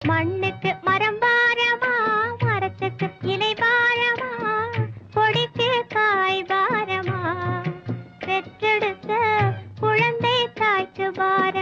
மண்ணுக்கு மரம் பாரமா மரத்துக்கு இலை பாரமா கொடிக்கு காய் பாரமா பெற்றெடுத்த குழந்தை தாய்க்கு பாரம்